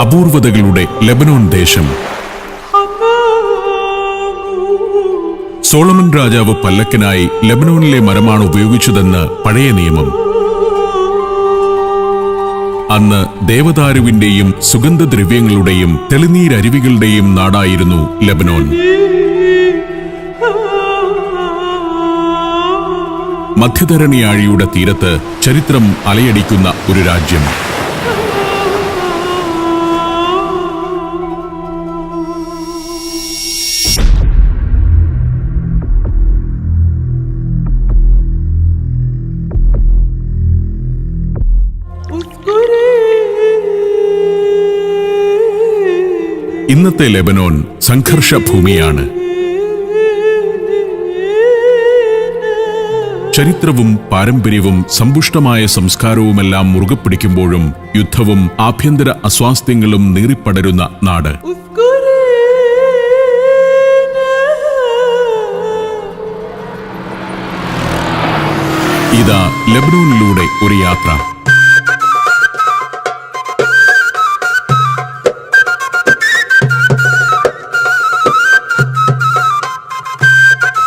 അപൂർവതകളുടെ ലെബനോൻ ദേശം. സോളമൻ രാജാവ് പല്ലക്കനായി ലെബനോനിലെ മരമാണ് ഉപയോഗിച്ചതെന്ന് പഴയ നിയമം. അന്ന് ദേവദാരുവിന്റെയും സുഗന്ധദ്രവ്യങ്ങളുടെയും തെളിനീരരുവികളുടെയും നാടായിരുന്നു ലെബനോൻ. മധ്യധരണിയാഴിയുടെ തീരത്ത് ചരിത്രം അലയടിക്കുന്ന ഒരു രാജ്യം. ഇന്നത്തെ ലെബനോൻ സംഘർഷ ഭൂമിയാണ് ചരിത്രവും പാരമ്പര്യവും സമ്പുഷ്ടമായ സംസ്കാരവുമെല്ലാം മുറുകെ പിടിക്കുമ്പോഴും യുദ്ധവും ആഭ്യന്തര അസ്വാസ്ഥ്യങ്ങളും നീറിപ്പടരുന്ന നാട്. ഇതാ ലെബനോനിലൂടെ ഒരു യാത്ര.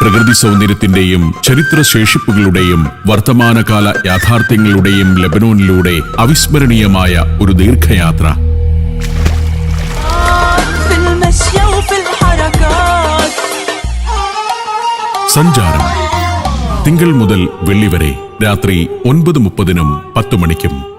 പ്രകൃതി സൗന്ദര്യത്തിന്റെയും ചരിത്ര ശേഷിപ്പുകളുടെയും വർത്തമാനകാല യാഥാർത്ഥ്യങ്ങളുടെയും ലബനോനിലൂടെ അവിസ്മരണീയമായ ഒരു ദീർഘയാത്ര. സഞ്ചാരം. തിങ്കൾ മുതൽ വെള്ളി വരെ രാത്രി ഒൻപത് മുപ്പതിനും പത്തു മണിക്കും.